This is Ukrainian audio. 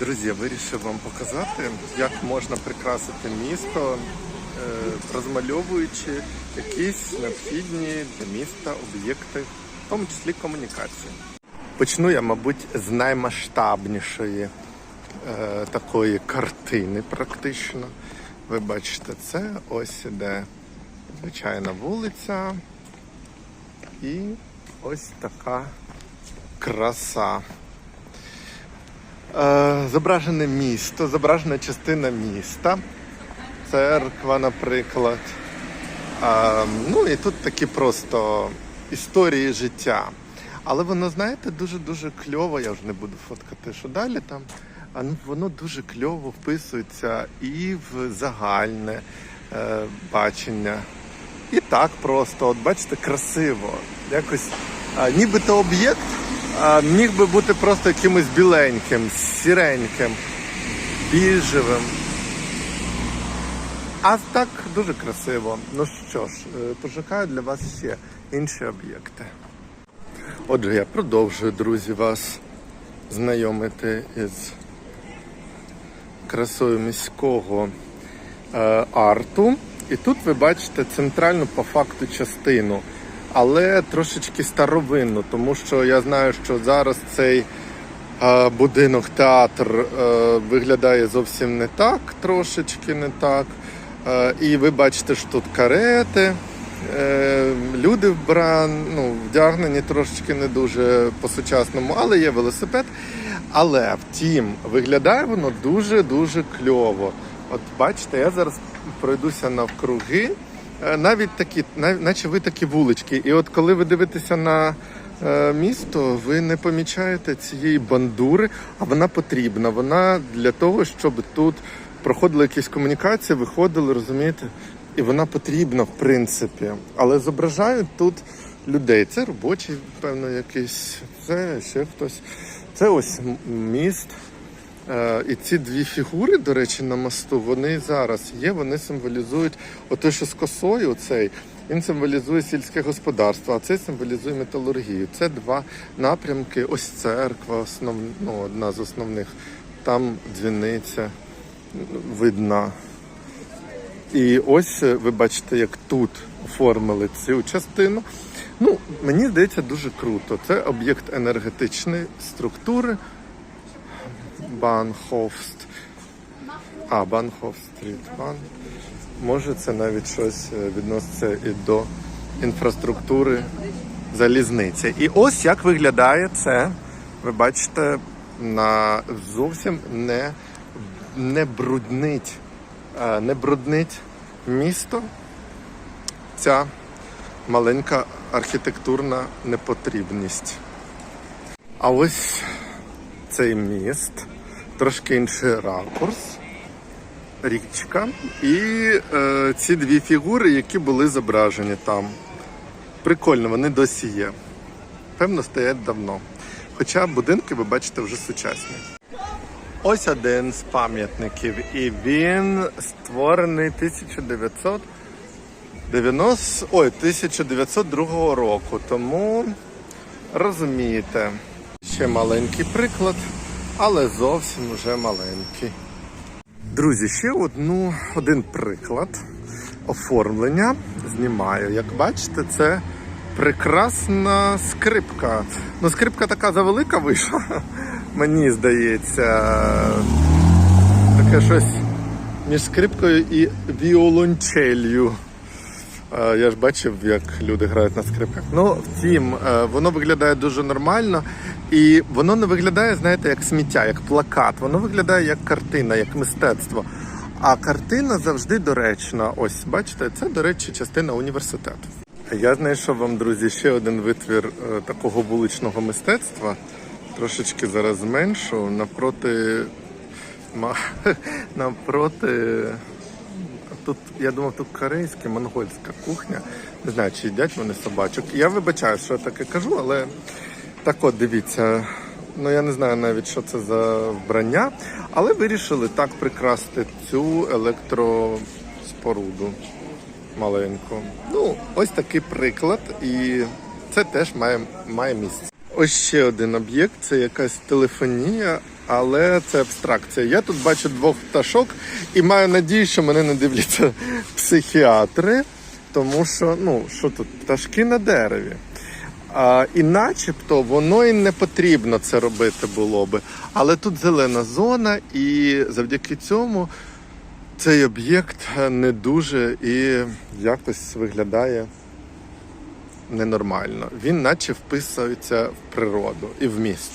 Друзі, я вирішив вам показати, як можна прикрасити місто, е, розмальовуючи якісь необхідні для міста об'єкти, в тому числі комунікації. Почну я, мабуть, з наймасштабнішої е, такої картини, практично. Ви бачите, це ось іде звичайна вулиця. І ось така краса. Е, Зображене місто, зображена частина міста, церква, наприклад. Е, Ну і тут такі просто історії життя. Але воно, знаєте, дуже-дуже кльово, я вже не буду фоткати, що далі там. А ну, воно дуже кльово вписується і в загальне е, бачення. І так просто, от бачите, красиво. Якось а, нібито об'єкт міг би бути просто якимось біленьким, сіреньким, біжевим. А так дуже красиво. Ну що ж, е, пошукаю для вас ще інші об'єкти. Отже, я продовжую, друзі, вас знайомити із красою міського е, арту. І тут ви бачите центральну по факту частину, але трошечки старовинну, тому що я знаю, що зараз цей е, будинок театр е, виглядає зовсім не так, трошечки не так. Е, і ви бачите, що тут карети. Люди вбран, ну, вдягнені трошечки не дуже по-сучасному, але є велосипед. Але втім, виглядає воно дуже-дуже кльово. От бачите, я зараз пройдуся навкруги, навіть такі, наче ви такі вулички. І от коли ви дивитеся на е, місто, ви не помічаєте цієї бандури, а вона потрібна. Вона для того, щоб тут проходили якісь комунікації, виходили, розумієте? І вона потрібна, в принципі. Але зображають тут людей. Це робочий, певно, якийсь, це ще хтось. Це ось міст. Е, І ці дві фігури, до речі, на мосту, вони зараз є, вони символізують ото, що з косою цей, він символізує сільське господарство, а цей символізує металургію. Це два напрямки. Ось церква, основ, ну, одна з основних. Там дзвіниця видна. І ось е, ви бачите, як тут оформили цю частину. Ну, мені здається, дуже круто. Це об'єкт енергетичної структури. Банхофст. А, Банхофст стріт. Бан. Може, це навіть щось е, відноситься і до інфраструктури залізниці. І ось як виглядає це. Ви бачите, на зовсім не, не бруднить, е, не бруднить місто. Ця маленька архітектурна непотрібність. А ось цей міст, трошки інший ракурс, річка і е, ці дві фігури, які були зображені там. Прикольно, вони досі є. Певно, стоять давно. Хоча будинки, ви бачите, вже сучасні. Ось один з пам'ятників, і він створений 1990, ой, 1902 року. Тому розумієте, ще маленький приклад, але зовсім вже маленький. Друзі, ще одну, один приклад оформлення знімаю. Як бачите, це прекрасна скрипка. Ну, скрипка така завелика вийшла, мені здається. Таке щось між скрипкою і віолончелью. Е, Я ж бачив, як люди грають на скрипках. Ну, втім, е, воно виглядає дуже нормально, і воно не виглядає, знаєте, як сміття, як плакат. Воно виглядає як картина, як мистецтво. А картина завжди доречна. Ось, бачите, це, до речі, частина університету. Я знайшов вам, друзі, ще один витвір е, такого вуличного мистецтва. Трошечки зараз зменшу навпроти навпроти Тут я думав, тут корейська, монгольська кухня. Не знаю, чи їдять вони собачок. Я вибачаю, що я таке кажу, але так от дивіться. Ну я не знаю навіть, що це за вбрання, але вирішили так прикрасти цю електроспоруду маленьку. Ну, ось такий приклад, і це теж має, має місце. Ось ще один об'єкт це якась телефонія, але це абстракція. Я тут бачу двох пташок і маю надію, що мене не дивляться психіатри, тому що ну що тут, пташки на дереві. А, і начебто воно і не потрібно це робити було би. Але тут зелена зона, і завдяки цьому цей об'єкт не дуже і якось виглядає ненормально. Він наче вписується в природу і в місто.